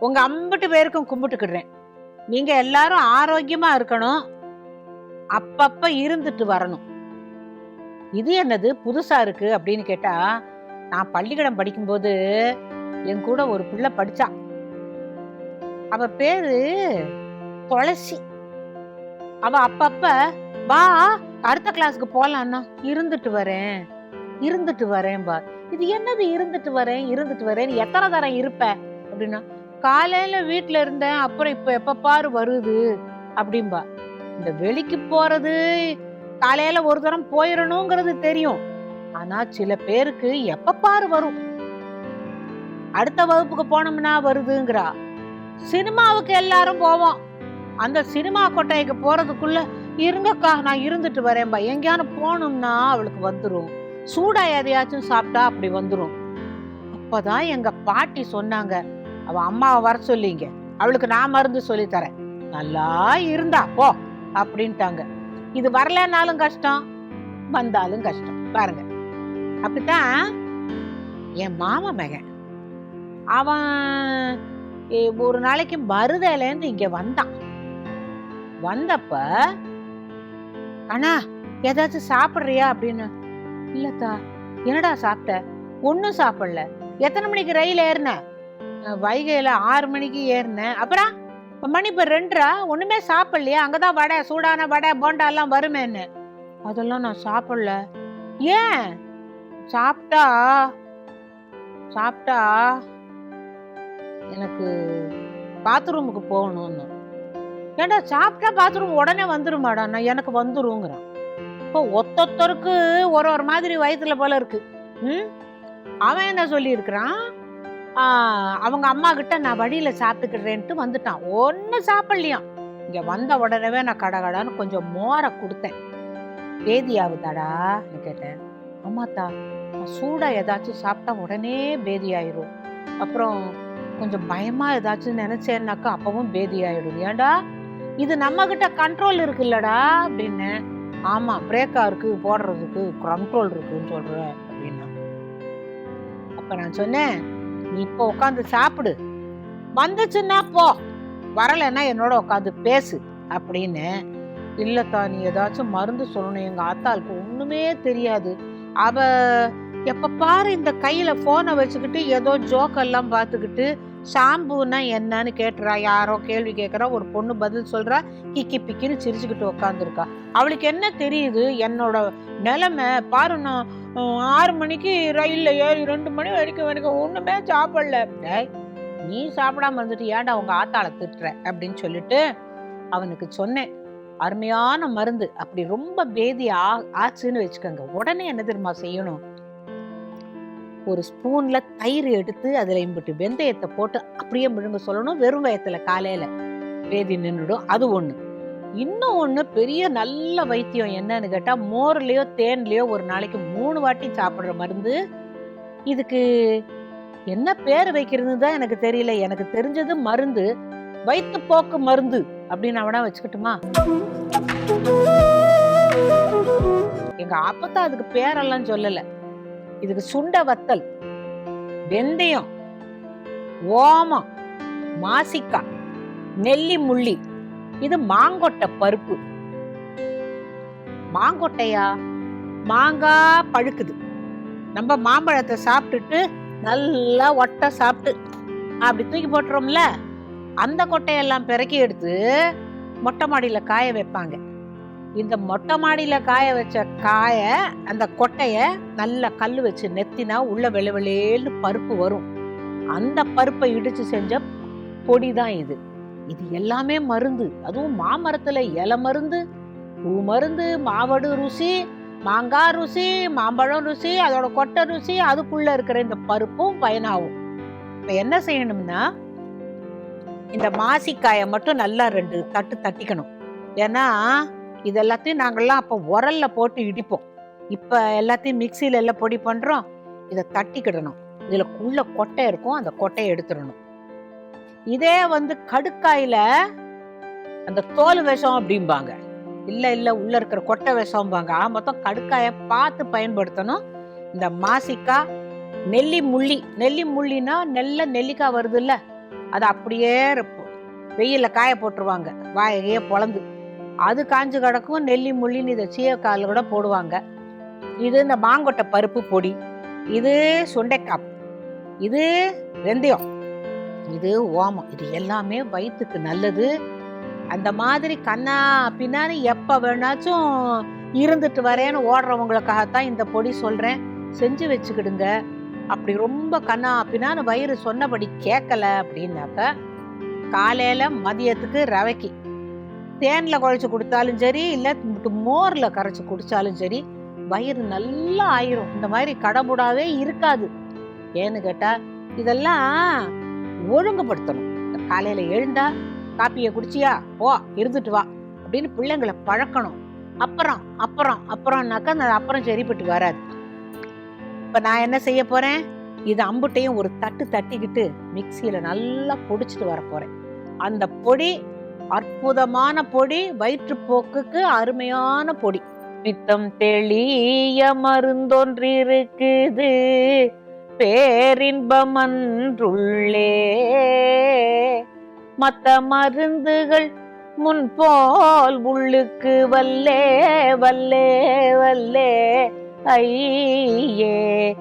உங்க அம்பட்டு பேருக்கும் கும்பிட்டுக்கிடுறேன். நீங்க எல்லாரும் ஆரோக்கியமா இருக்கணும். அப்பப்ப இருந்துட்டு வரணும். இது என்னது? புதுசா இருக்கு அப்படின்னு கேட்டா நான் பள்ளிக்கூடம் படிக்கும்போது என் கூட ஒரு பிள்ளை படிச்சா. அவ பேரு துளசி. அவ அப்பப்ப வா அடுத்த கிளாஸ்க்கு போலான்னா இருந்துட்டு வரேன். இருந்துட்டு வரேன் பா. இது என்னது? இருந்துட்டு வரேன் இருந்துட்டு வரேன் எத்தனை தரம் இருப்ப? அப்படின்னா காலையில வீட்டுல இருந்தேன் அப்புறம் இப்ப எப்ப பாரு வருது அப்படிம்பா. இந்த வெளிக்கு போறது காலையில ஒரு தரம் போயிடணுங்கிறது தெரியும். ஆனா சில பேருக்கு எப்ப பாரு வரும். அடுத்த வகுப்புக்கு போனோம்னா வருதுங்கிறா. சினிமாவுக்கு எல்லாரும் போவோம். அந்த சினிமா கொட்டைக்கு போறதுக்குள்ள இருங்கக்கா நான் இருந்துட்டு வரேன்பா. எங்கேயானு போகணும்னா அவளுக்கு வந்துடும் சூடா எதையாச்சும் சாப்பிட்டா அப்படி வந்துடும் அப்பதான் எங்க பாட்டி சொன்னாங்க அவ அம்மாவை வர சொல்லிங்க. அவளுக்கு நான் மருந்து சொல்லி தரேன். நல்லா இருந்தா போ அப்படின்ட்டாங்க. இது வரலனாலும் கஷ்டம் வந்தாலும் கஷ்டம். பாருங்க. அப்படித்தான் என் மாமா மகன். அவன் ஒரு நாளைக்கு மருதையிலேருந்து இங்க வந்தான். வந்தப்ப அண்ணா ஏதாச்சும் சாப்பிடுறியா? அப்படின்னு இல்லத்தா என்னடா சாப்பிட்ட? ஒன்றும் சாப்பிடல. எத்தனை மணிக்கு ரயில் ஏறின? வைகையில் ஆறு மணிக்கு ஏறினேன். அப்புறம் இப்ப மணி ரெண்டரை ரெண்டரா சாப்பிட்லையா அங்கே தான் வடை சூடான வடை போண்டாலாம் வருமேன்னு. அதெல்லாம் நான் சாப்பிடல. ஏன்? சாப்பிட்டா சாப்பிட்டா எனக்கு பாத்ரூமுக்கு போகணும்னு. ஏண்டா சாப்பிட்டா பாத்ரூம் உடனே வந்துருமாடா நான் எனக்கு வந்துருங்கிறான். இப்போ ஒத்தொத்தருக்கு ஒரு ஒரு மாதிரி வயிற்றுல போல இருக்கு. ம்? அவன் என்ன சொல்லியிருக்கிறான்? அவங்க அம்மா கிட்ட நான் வழியில சாப்பிட்டுக்கிறேன்ட்டு வந்துட்டான். ஒன்றும் சாப்பிடலையாம். இங்க வந்த உடனே நான் கடகடான்னு கொஞ்சம் மோரை கொடுத்தேன். பேதியாகுதாடா? கேட்டேன். ஆமாத்தா நான் சூடா ஏதாச்சும் சாப்பிட்டா உடனே பேதி ஆயிரும் அப்புறம் கொஞ்சம் பயமா ஏதாச்சும் நினைச்சேன்னாக்கா அப்பவும் பேதி ஆயிடும் ஏன்டா? இது நம்ம கிட்ட கண்ட்ரோல் இருக்குல்லடா அப்படின்னு. ஆமா பிரேக்கா இருக்கு போடுறதுக்கு கண்ட்ரோல் இருக்குன்னு சொல்ற அப்படின்னா. அப்ப நான் சொன்னேன் நீ இப்போ உட்காந்து சாப்பிடு. வந்துச்சுன்னா போ. வரலைன்னா என்னோட உட்காந்து பேசு அப்படின்னு இல்லைத்தா நீ ஏதாச்சும் மருந்து சொல்லணும். எங்கள் ஆத்தாளுக்கு ஒன்றுமே தெரியாது. அவ எப்போ பாரு இந்த கையில் ஃபோனை வச்சுக்கிட்டு ஏதோ ஜோக்கெல்லாம் பார்த்துக்கிட்டு ஷாம்புனா என்னன்னு கேட்டுறா யாரோ கேள்வி கேட்குறா ஒரு பொண்ணு பதில் சொல்கிறா கிக்கி பிக்கின்னு சிரிச்சுக்கிட்டு உட்காந்துருக்கா அவளுக்கு என்ன தெரியுது? என்னோட நிலமை பாரு நான் ஆறு மணிக்கு ரயில்ல ஏறி ரெண்டு மணி வரைக்கும் வரைக்கும் ஒன்றுமே சாப்பிடல. நீ சாப்பிடாம இருந்துட்டு ஏன்டா அவங்க ஆத்தாளை திட்டுற? அப்படின்னு சொல்லிட்டு அவனுக்கு சொன்னேன். அருமையான மருந்து. அப்படி ரொம்ப பேதி ஆ- ஆச்சுன்னு வச்சுக்கோங்க. உடனே என்ன தெரியுமா செய்யணும்? ஒரு ஸ்பூன்ல தயிர் எடுத்து அதில் இம்பிட்டு வெந்தயத்தை போட்டு அப்படியே முழுங்க சொல்லணும். வெறும் வயத்துல காலையில பேதி நின்றுடும் அது ஒன்று இன்னும் ஒன்று பெரிய நல்ல வைத்தியம் என்னன்னு கேட்டால் மோர்லேயோ தேன்லேயோ ஒரு நாளைக்கு மூணு வாட்டி சாப்பிட்ற மருந்து. இதுக்கு என்ன பேர் வைக்கிறதுன்னு தான் எனக்கு தெரியல. எனக்கு தெரிஞ்சது மருந்து வயிற்றுப்போக்கு மருந்து அப்படின்னு அவனா வச்சுக்கிட்டுமா? எங்க அப்பத்தான் அதுக்கு பேரெல்லாம் சொல்லலை. இதுக்கு சுண்ட வத்தல் வெந்தயம் ஓமம் மாசிக்காய் நெல்லி முள்ளி இது மாங்கொட்டை பருப்பு. மாங்கொட்டையா? மாங்காய் பழுக்குது. நம்ம மாம்பழத்தை சாப்பிட்டுட்டு நல்லா ஒட்டை சாப்பிட்டு அப்படி தூக்கி போட்டுறோம்ல அந்த கொட்டையெல்லாம் பிறக்கி எடுத்து மொட்டை மாடியில் காய வைப்பாங்க. இந்த மொட்டை மாடியில் காய வச்ச காயை அந்த கொட்டையை நல்ல கல் வச்சு நெத்தினா உள்ள வெளை வெளியேன்னு பருப்பு வரும். அந்த பருப்பை இடித்து செஞ்ச பொடி தான் இது. இது எல்லாமே மருந்து. அதுவும் மாமரத்தில் இலை மருந்து பூ மருந்து மாவடு ருசி மாங்காய் ருசி மாம்பழம் ருசி அதோட கொட்டை ருசி அதுக்குள்ளே இருக்கிற இந்த பருப்பும் பயனாகும். இப்போ என்ன செய்யணும்னா இந்த மாசிக்காயை மட்டும் நல்லா ரெண்டு தட்டு தட்டிக்கணும். ஏன்னா இது எல்லாத்தையும் நாங்கெல்லாம் அப்போ உரல்ல போட்டு இடிப்போம். இப்போ எல்லாத்தையும் மிக்சியில் எல்லாம் பொடி பண்ணுறோம் இதை தட்டிக்கிடணும். இதில் உள்ள கொட்டை இருக்கும். அந்த கொட்டையை எடுத்துடணும். இதே வந்து கடுக்காயில் அந்த தோல் விஷம் அப்படிம்பாங்க. இல்லை இல்லை உள்ளே இருக்கிற கொட்டை விஷம்பாங்க. ஆக மொத்தம் கடுக்காயை பார்த்து பயன்படுத்தணும். இந்த மாசிக்காய் நெல்லி முள்ளி. நெல்லி முள்ளினா நெல்ல நெல்லிக்காய் வருது இல்லை அதை அப்படியே வெயிலில் காய போட்டுருவாங்க. வாயகையே பொழந்து. அது காஞ்சு கிடக்கும் நெல்லி முள்ளின்னு இதை சீயக்கால் கூட போடுவாங்க. இது இந்த மாங்கொட்டை பருப்பு பொடி இது சுண்டைக்காய் இது வெந்தயம் இது ஓமம் இது எல்லாமே வயிற்றுக்கு நல்லது. அந்த மாதிரி கண்ணா பின்னாடி எப்போ வேணாச்சும் இருந்துட்டு வரேன்னு ஓடுறவங்களுக்காகத்தான் இந்த பொடி சொல்கிறேன் செஞ்சு வச்சுக்கிடுங்க. அப்படி ரொம்ப கண்ணா பின்னான்னு வயிறு சொன்னபடி கேட்கல அப்படின்னாக்க காலையில் மதியத்துக்கு ரவைக்கு. தேனில் குழைச்சி கொடுத்தாலும் சரி இல்லை மோரில் கரைச்சி குடித்தாலும் சரி வயிறு நல்லா ஆயிரும். இந்த மாதிரி கடமுடாவே இருக்காது. ஏன்னு கேட்டால் இதெல்லாம் ஒழுங்குபடுத்தணும். காலையில் எழுந்தா காப்பியை குடிச்சியா? ஓ இருந்துட்டு வா அப்படின்னு பிள்ளைங்களை பழக்கணும். அப்புறம் அப்புறம் அப்புறம்னாக்கா அந்த அப்புறம் சரிப்பட்டு வராது. இப்போ நான் என்ன செய்ய போகிறேன் இது அம்புட்டையும் ஒரு தட்டு தட்டிக்கிட்டு மிக்சியில் நல்லா பொடிச்சிட்டு வர போகிறேன் அந்த பொடி அற்புதமான பொடி வயிற்றுப்போக்குக்கு அருமையான பொடி. நித்தம் தெளிய மருந்தொன்றிருக்குது. பேரின்பமன்றுள்ளே மத்த மருந்துகள் முன்போல் உள்ளுக்கு வல்லே வல்லே வல்லே. ஐயே.